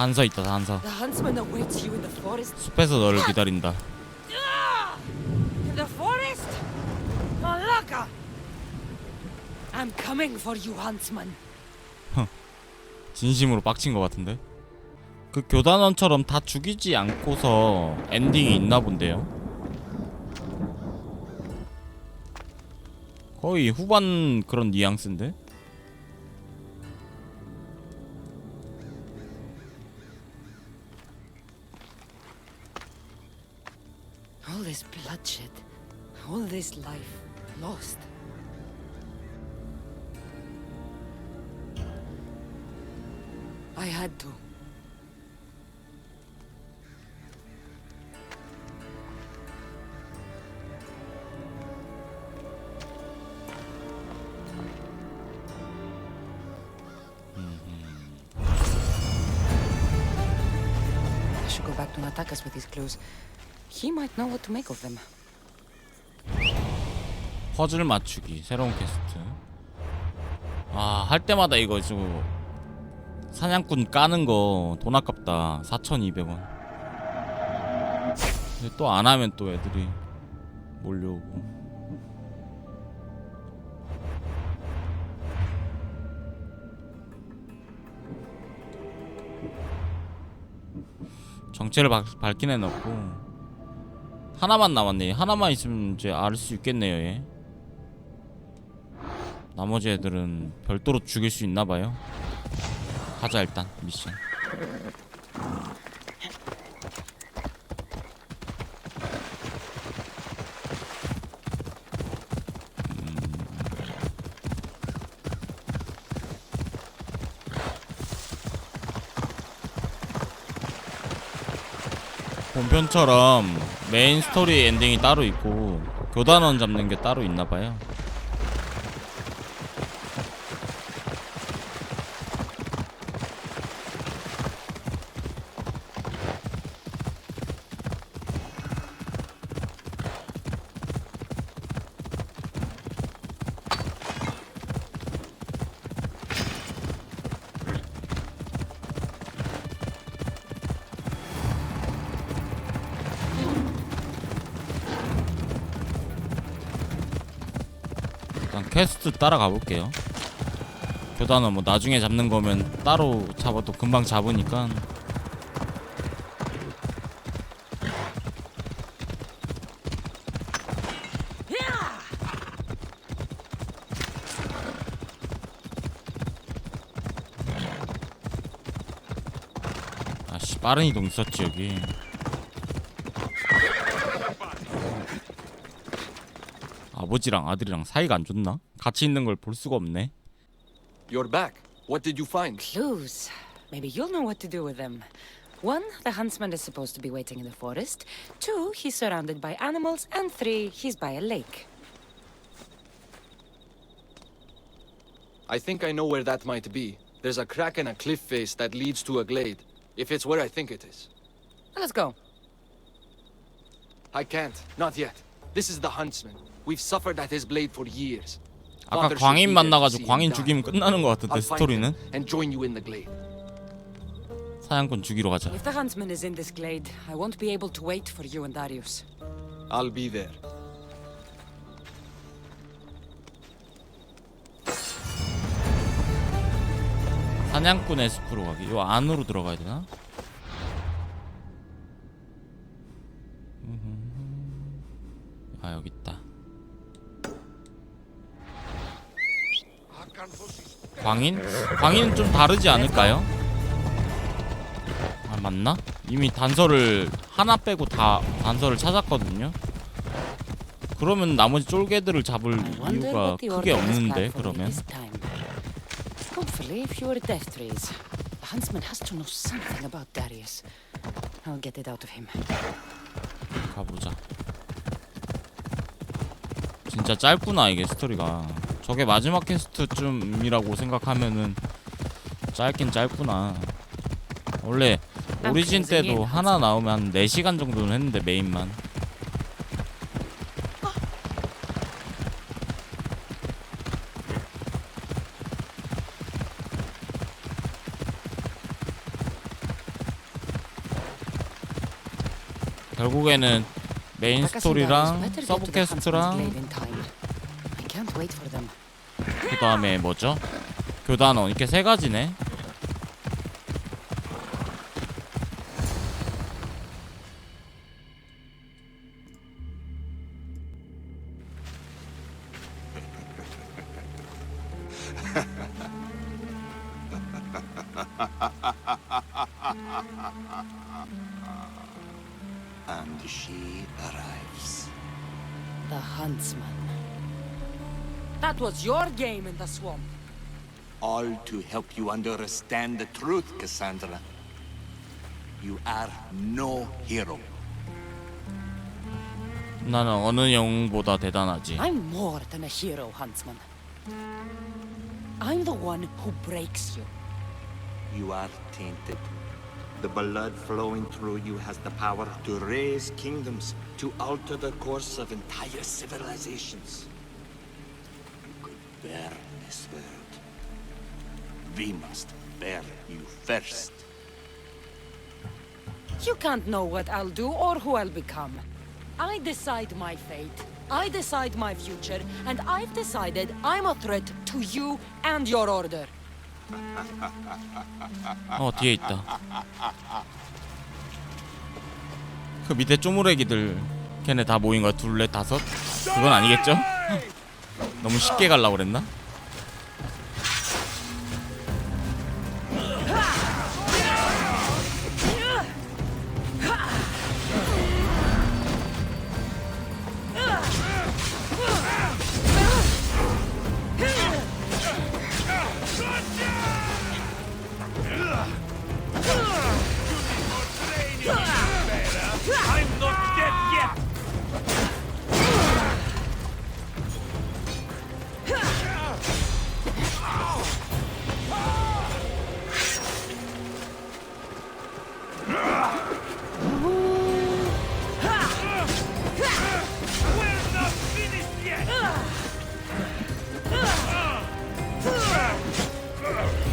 단서 있다 단서 The huntsman awaits you in the forest. 숲에서 너를 기다린다 In the forest? Malaka! I'm coming for you, huntsman. 진심으로 빡친 것 같은데 그 교단원처럼 다 죽이지 않고서 엔딩이 있나 본데요 거의 후반 그런 뉘앙스인데 all this life lost. I had to. I should go back to Natakas with these clues. He might know what to make of them. 퍼즐 맞추기 새로운 퀘스트 아 할 때마다 이거 좀 사냥꾼 까는 거 돈 아깝다 4,200원 근데 또 안 하면 또 애들이 몰려오고 정체를 밝, 애는 없고 하나만 남았네. 하나만 있으면 이제 알 수 있겠네요. 얘. 나머지 애들은 별도로 죽일 수 있나 봐요. 가자 일단 미션. 본편처럼 메인 스토리 엔딩이 따로 있고 교단원 잡는 게 따로 있나 봐요. 퀘스트 따라가 볼게요. 교단은 뭐 나중에 잡는 거면 따로 잡아도 금방 잡으니까 아씨 빠른 이동 있었지 여기 아버지랑 아들이랑 사이가 안 좋나? 같이 있는 걸 볼 수가 없네 You're back. What did you find? Clues. Maybe you'll know what to do with them. One, the huntsman is supposed to be waiting in the forest. Two, he's surrounded by animals. And three, he's by a lake. I think I know where that might be. There's a crack in a cliff face that leads to a glade. If it's where I think it is. Let's go. I can't. Not yet. This is the huntsman. We've suffered at his blade for years. 아까 Father should 광인 be there to 만나가지고 see him 광인 die. 죽이면 끝나는 것 같은데 I'll find 스토리는 him and join you in the glade. 사냥꾼 죽이러 가자 If the huntsman is in this glade, I won't be able to wait for you and Darius. I'll be there. 사냥꾼의 숲으로 가기 요 안으로 들어가야 되나? 아 여기 있다 광인? 광인은 좀 다르지 않을까요? 아 맞나? 이미 단서를 하나 빼고 다 단서를 찾았거든요 그러면 나머지 쫄개들을 잡을 이유가 크게 없는데 그러면 this time. Hopefully, fewer death trees. The huntsman has to know something about Darius. I'll get it out of him. 가보자. 진짜 짧구나 이게 스토리가. 저게 마지막 퀘스트쯤이라고 생각하면은 짧긴 짧구나. 원래 오리진 때도 하나 나오면 한 4시간 정도는 했는데 메인만. 결국에는 메인 스토리랑 서브 퀘스트랑 그 다음에 뭐죠? 교단원 이렇게 세 가지네. That was your game in the swamp. All to help you understand the truth, Cassandra. You are no hero. 나는 어느 영웅보다 대단하지. I'm more than a hero, Huntsman. I'm the one who breaks you. You are tainted. The blood flowing through you has the power to raise kingdoms, to alter the course of entire civilizations. Burn this world. We must burn you first. You can't know what I'll do or who I'll become. I decide my fate. I decide my future, and I've decided I'm a threat to you and your order. 어 뒤에 있다. 그 밑에 쪼무레기들 걔네 다 모인 거야 둘넷 다섯? 그건 아니겠죠? 너무 쉽게 갈라 그랬나?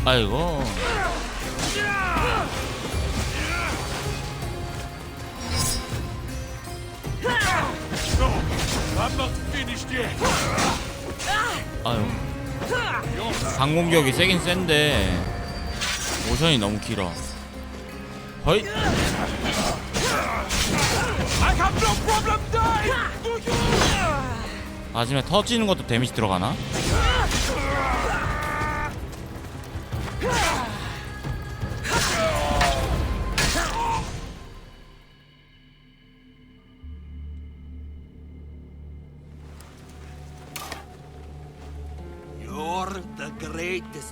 아이고. 아유. 방공격이 세긴 센데 모션이 너무 길어. 허이. 마지막에 터지는 것도 데미지 들어가나?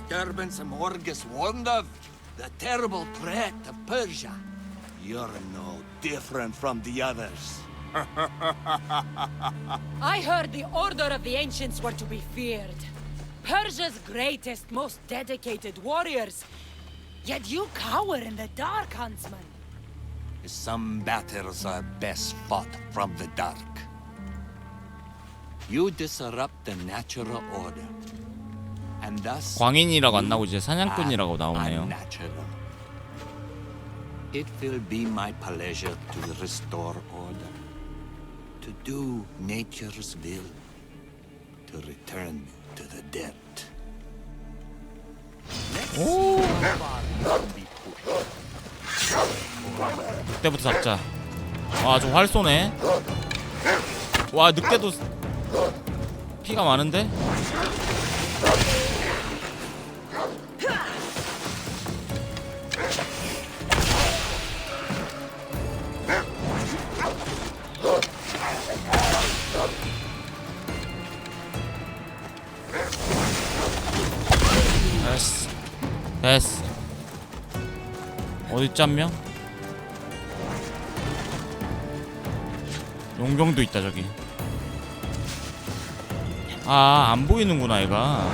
Disturbance Morgus warned of. The terrible threat of Persia. You're no different from the others. I heard the order of the ancients were to be feared. Persia's greatest, most dedicated warriors. Yet you cower in the dark, Huntsman. Some battles are best fought from the dark. You disrupt the natural order. And thus 광인이라고 안 나오고 이제 사냥꾼이라고 나오네요. It will be my pleasure to restore order. To do nature's will. To return to the dirt. 오 늑대부터 잡자 와좀 활 쏘네 와 늑대도 피가 많은데? 됐어. 됐어. 어딨지 한 명? 용병도 있다 저기 아 안 보이는구나 얘가.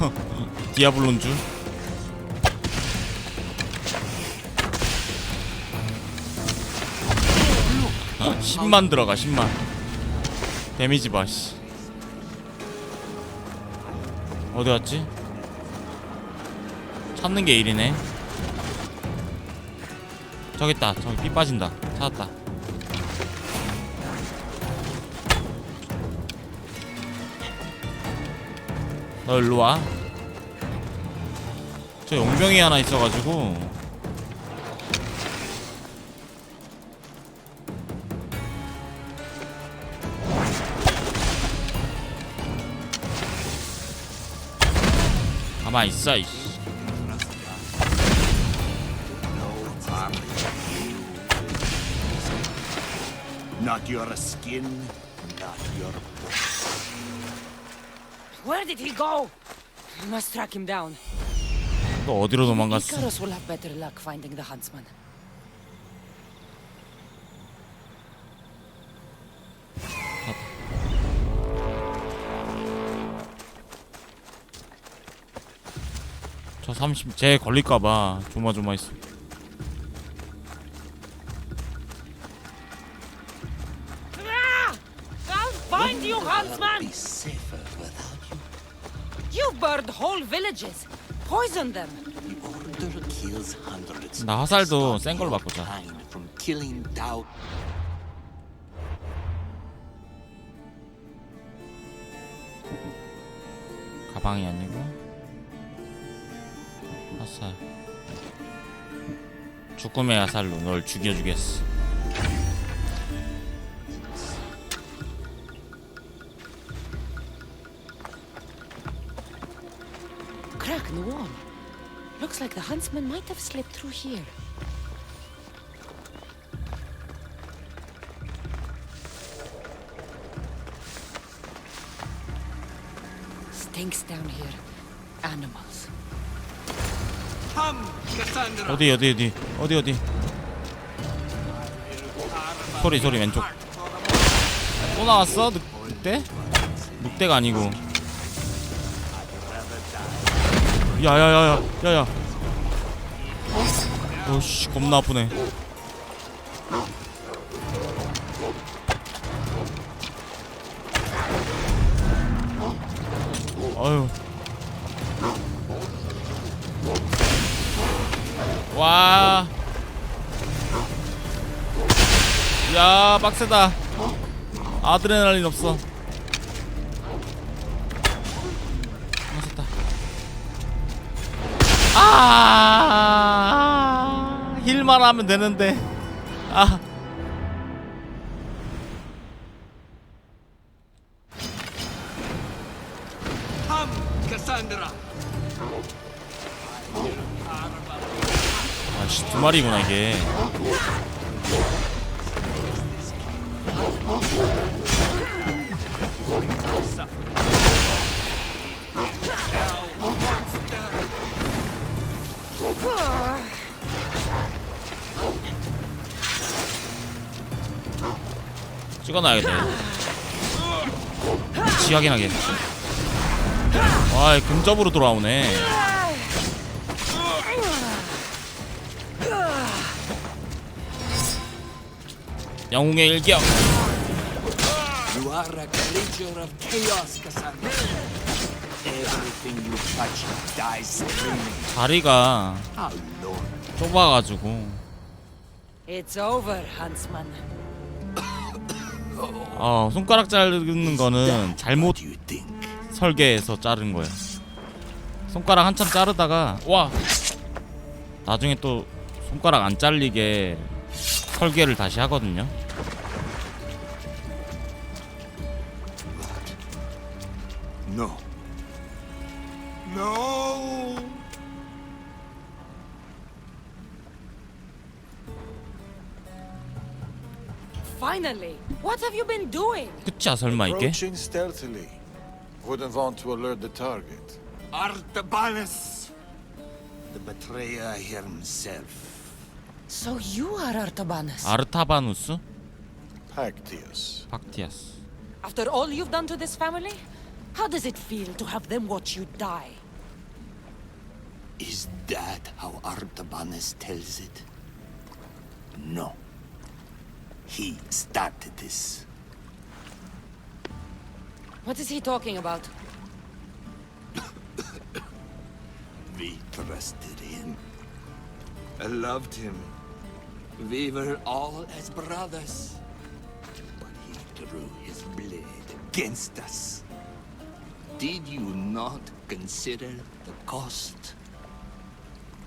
디아블로인 줄? 아, 10만 들어가 10만. 데미지 봐 씨. 어디 갔지? 찾는 게 일이네. 저기 있다. 저기 삐 빠진다. 찾았다 너 일로 와 저 용병이 하나 있어가지고 가만 있어 이씨. Not your skin, not your. Where did he go? I must track him down. 또 어디로 도망갔어 Icarus will have better luck finding the huntsman. 저 30, 쟤 걸릴까봐 조마조마했어. Villages. Poison them. The Order kills hundreds. 나 화살도 센 걸로 바꾸자. from killing thou 가방이 아니고 화살. 죽음의 화살로 널 죽여주겠어. In the wall. Looks like the huntsman might have slipped through here. Stinks down here. Animals. Come, Cassandra. 어디 어디 어디 어디 어디. 소리 소리 왼쪽. 또 나왔어? 늑, 늑대? 늑대가 아니고. 야야야야 야야. 어씨 겁나 아프네. 아유. 와. 야, 빡세다. 아드레날린 없어. 아, 힐만 하면 되는데. 아. Come, Cassandra. 아씨, 두 마리구나, 이게. 찍어놔야겠다. 지하긴 하게. 와, 이 근접으로 돌아오네. 영웅의 일격. You are a creature of chaos, Cassandra. Everything you touch dies screaming. 다리가 How long? 좁아가지고 It's over, huntsman. 어 손가락 자르는 거는 잘못? 설계해서 자른 거야. 손가락 한참 자르다가 와 나중에 또 손가락 안 잘리게 설계를 다시 하거든요. No. No. Finally! What have you been doing? 끝이야 설마 이게? Approaching stealthily. Wouldn't want to alert the target. Artabanus, the betrayer himself. So you are Artabanus. 아르타바누스? Pactius. 박티아스. After all you've done to this family? How does it feel to have them watch you die? Is that how Artabanus tells it? No. He started this. What is he talking about? We trusted him. I loved him. We were all as brothers. But he drew his blade against us. Did you not consider the cost?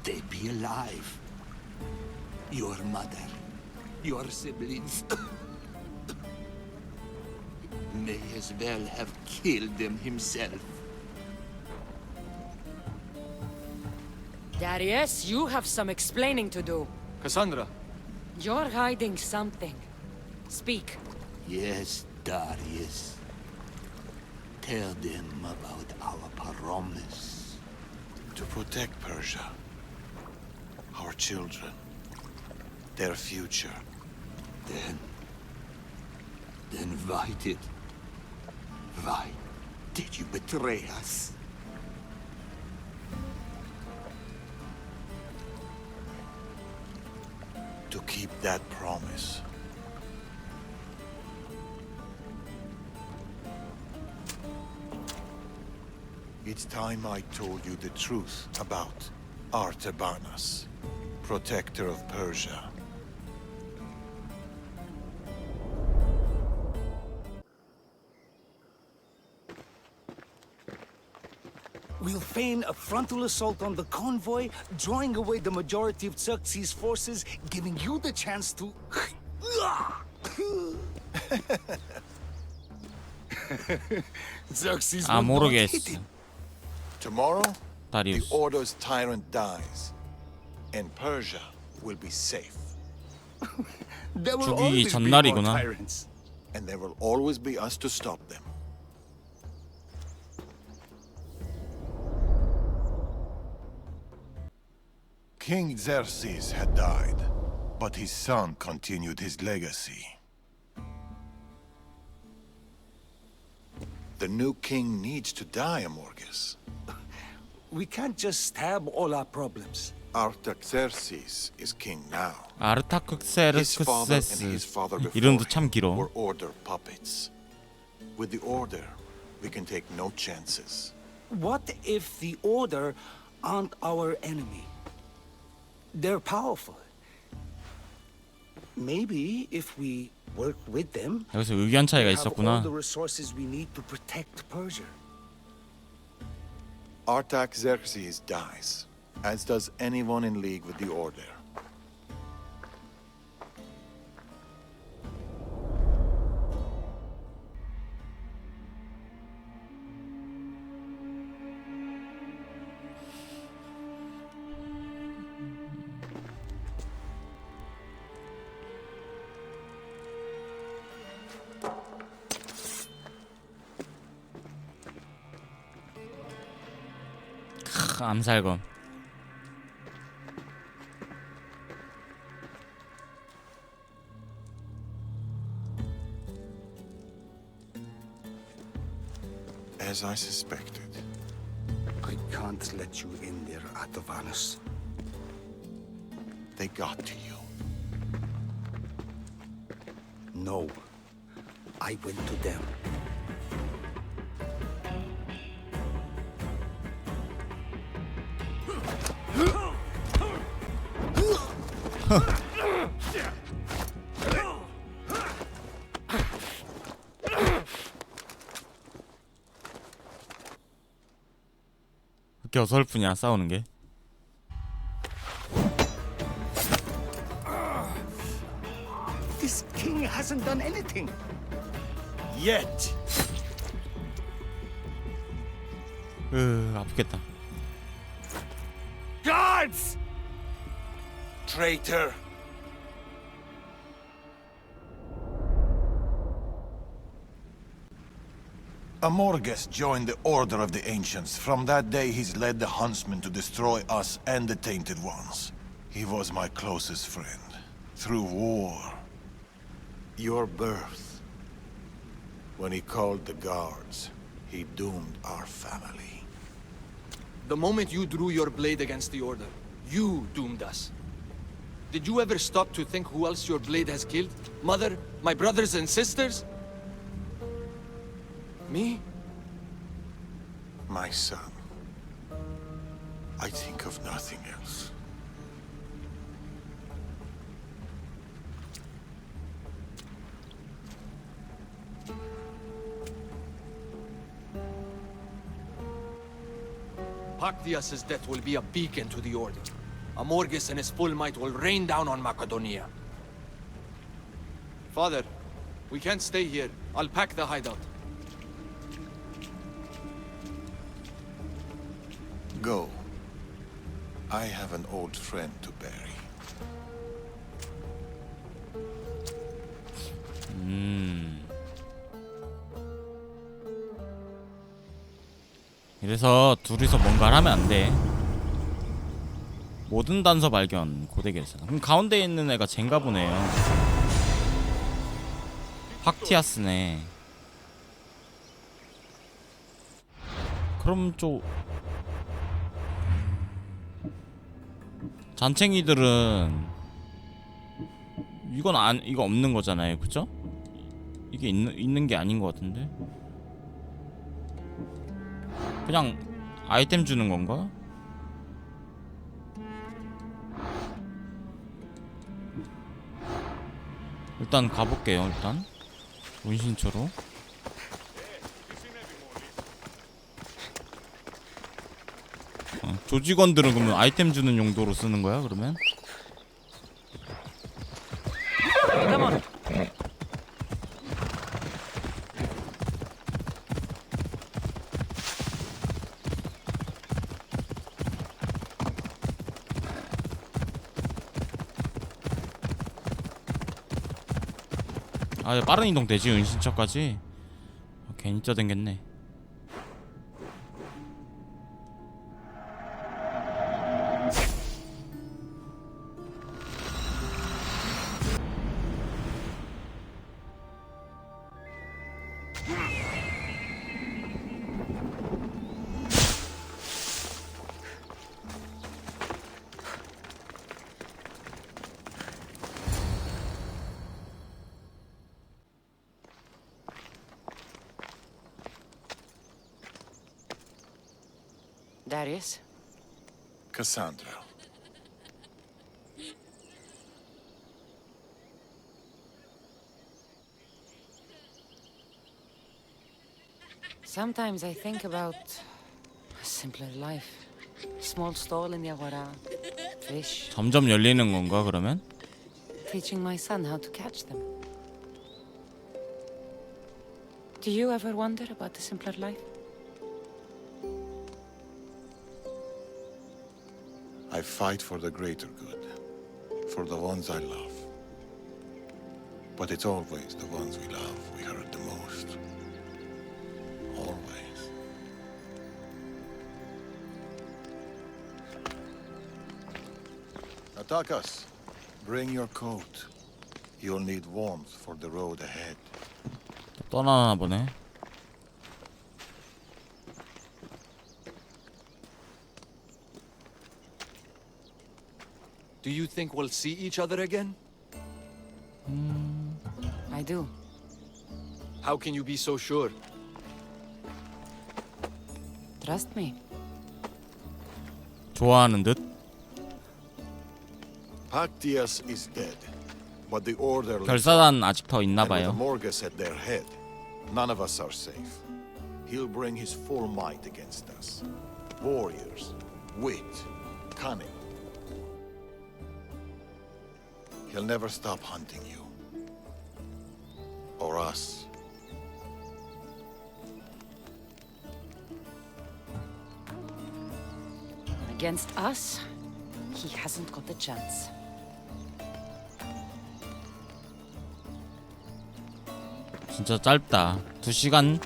They'd be alive. Your mother, your siblings. May as well have killed them himself. Darius, you have some explaining to do. Cassandra, You're hiding something. Speak. Yes, Darius. Tell them about our promise. To protect Persia. Our children. Their future. Then. Then why did. Why did you betray us? To keep that promise. It's time I told you the truth about Artabanas, protector of Persia. We'll feign a frontal assault on the convoy, drawing away the majority of Xerxes' forces, giving you the chance to... Xerxes 아 will not hit 모르겠어. him. Tomorrow, the 다리우스. Order's tyrant dies, and Persia will be safe. There will 죽이기 always be more 전날이구나. tyrants. And there will always be us to stop them. King Xerxes had died, but his son continued his legacy. The new king needs to die, Amorges. We can't just stab all our problems. Artaxerxes is king now. His father and his father 아르타크세르크세스 before 이름도 him 참 길어. were order puppets. With the order, we can take no chances. What if the Order aren't our enemy? They're powerful. Maybe if we work with them, 여기서 의견 차이가 we have all 있었구나. the resources we need to protect Persia. Artaxerxes dies, as does anyone in league with the order. 크, 암살검. As I suspected. I can't let you in there, Atovanus. They got to you. No. I went to them. 어설프냐 싸우는 게? This king hasn't done anything. Yet! 으 아프겠다. Guards! Traitor! Amorges joined the Order of the Ancients. From that day, he's led the Huntsmen to destroy us and the Tainted Ones. He was my closest friend. Through war. Your birth. When he called the guards, he doomed our family. the moment you drew your blade against the Order, you doomed us. Did you ever stop to think who else your blade has killed? Mother? My brothers and sisters? Me? My son. I think of nothing else. Pactias's death will be a beacon to the Order. Amorgus and his full might will rain down on Macedonia. Father, we can't stay here. I'll pack the hideout. I have an old friend to bury. 이래서 둘이서 뭔가를 하면 안 돼. 모든 단서 발견 고대 결산. 그럼 가운데 있는 애가 젠가 보네요. 팍티아스네. 그럼 좀 잔챙이들은 이건 안 이거 없는 거잖아요, 그죠? 이게 있는 있는 게 아닌 것 같은데. 그냥 아이템 주는 건가? 일단 가볼게요 일단 운신초로 어, 조직원들은 그러면 아이템 주는 용도로 쓰는 거야 그러면? 아 빠른 이동 되지 은신처까지 아, 괜히 짜댕겼네 Cassandra. sometimes I think about a simpler life. Small stall in the Agora, fish, 점점 열리는 건가 그러면? teaching my son how to catch them. Do you ever wonder about the simpler life? fight for the greater good, for the ones I love. But it's always the ones we love we hurt the most. Always. Attack us. Bring your coat. You'll need warmth for the road ahead. 또 떠나나 보네 Do you think we'll see each other again? I do. How can you be so sure? Trust me. 좋아하는 듯? Pactius is dead, but the Order lives 결사단 아직 더 있나 And with 봐요 Morgus at their head, none of us are safe. He'll bring his full might against us. Warriors, wit, cunning. He'll never stop hunting you. Or us. Against us, he hasn't got a chance. 진짜 짧다 두 시간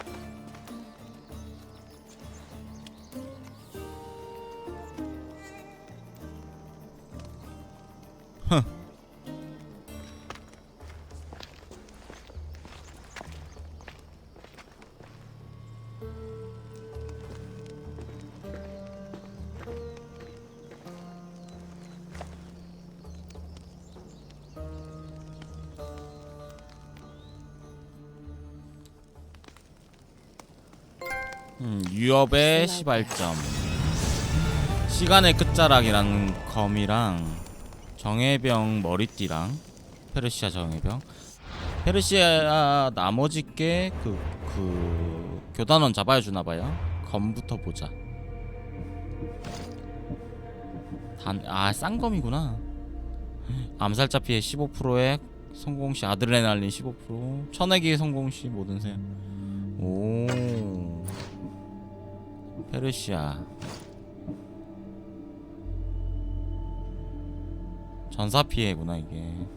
시발점 시간의 끝자락이라는 검이랑 정예병 머리띠랑 페르시아 정예병 페르시아 나머지 게그 그 교단원 잡아야 주나봐요 검부터 보자 단, 아, 쌍검이구나. 암살자 피해 15%에 성공 시 아드레날린 15%, 천액의 성공 시 모든 세. 오. 페르시아. 전사 피해구나 이게.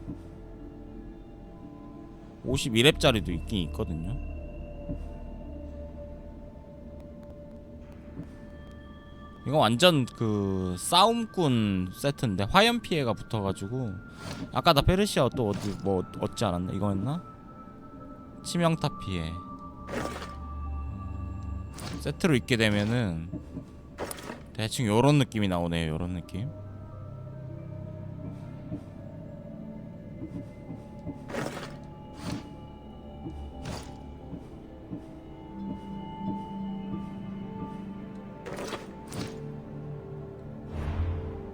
51렙짜리도 있긴 있거든요. 이거 완전 그 싸움꾼 세트인데 화염 피해가 붙어가지고 아까 나 페르시아 또 어디 뭐 얻지 않았나 이거였나? 치명타 피해 음, 세트로 입게 되면은 대충 요런 느낌이 나오네요 요런 느낌.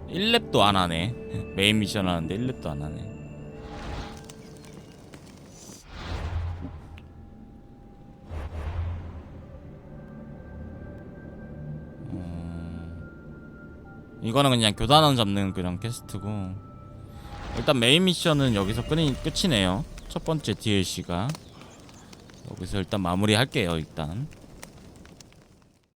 일렙도안 하네. 메인 미션 하는데 1렙도 안 하네 이거는 그냥 교단원 잡는 그런 퀘스트고. 일단 메인 미션은 여기서 끝이, 끝이네요. 첫 번째 DLC가. 여기서 일단 마무리 할게요 일단